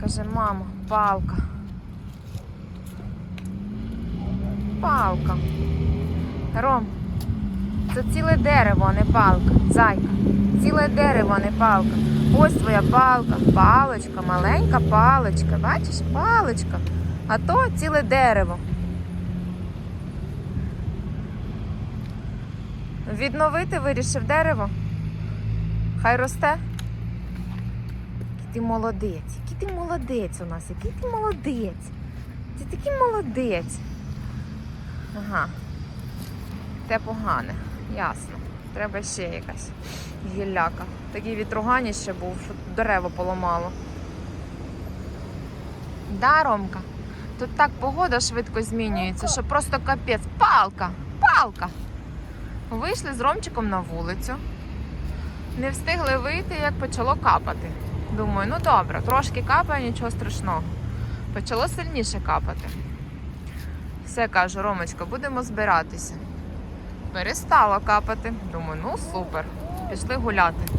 Каже, мамо, палка. Палка. Ром, це ціле дерево, а не палка. Зайка. Ціле дерево, а не палка. Ось твоя палка. Паличка, маленька паличка. Бачиш, паличка. А то ціле дерево. Відновити вирішив дерево. Хай росте. Ти молодець, який ти молодець у нас, який ти молодець. Ти такий молодець. Ага. Те погане, ясно. Треба ще якась гілляка. Такий вітругані ще був, що дерево поламало. Да, Ромка? Тут так погода швидко змінюється, що просто капець. Палка! Палка! Вийшли з Ромчиком на вулицю. Не встигли вийти, як почало капати. Думаю, ну добре, трошки капає, нічого страшного. Почало сильніше капати. Все кажу, Ромочка, будемо збиратися. Перестало капати. Думаю, ну супер. Пішли гуляти.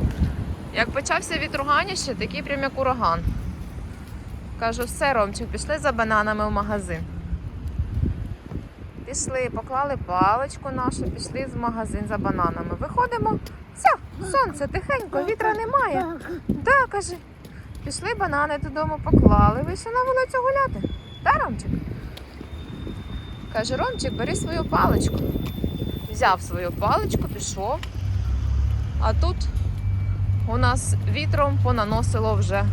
Як почався вітруганіще, такий прям як ураган. Кажу, все, Ромчик, пішли за бананами в магазин. Пішли, поклали паличку нашу, пішли в магазин за бананами. Виходимо, все, сонце тихенько, вітра немає. Да, каже. Пішли банани додому, поклали, вийшли на вулицю гуляти. Да, Ромчик? Каже, Ромчик, бери свою паличку. Взяв свою паличку, пішов. А тут у нас вітром понаносило вже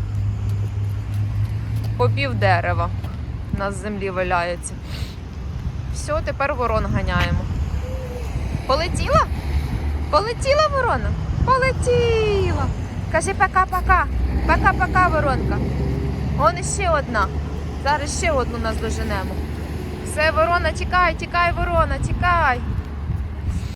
по пів дерева. У нас з землі валяється. Все, тепер ворон ганяємо. Полетіла? Полетіла ворона? Полетіла. Кажи пока-пока. Пока-пока, воронка. Он ще одна. Зараз ще одну нас доженемо. Все, ворона, тікай, тікай, ворона, тікай.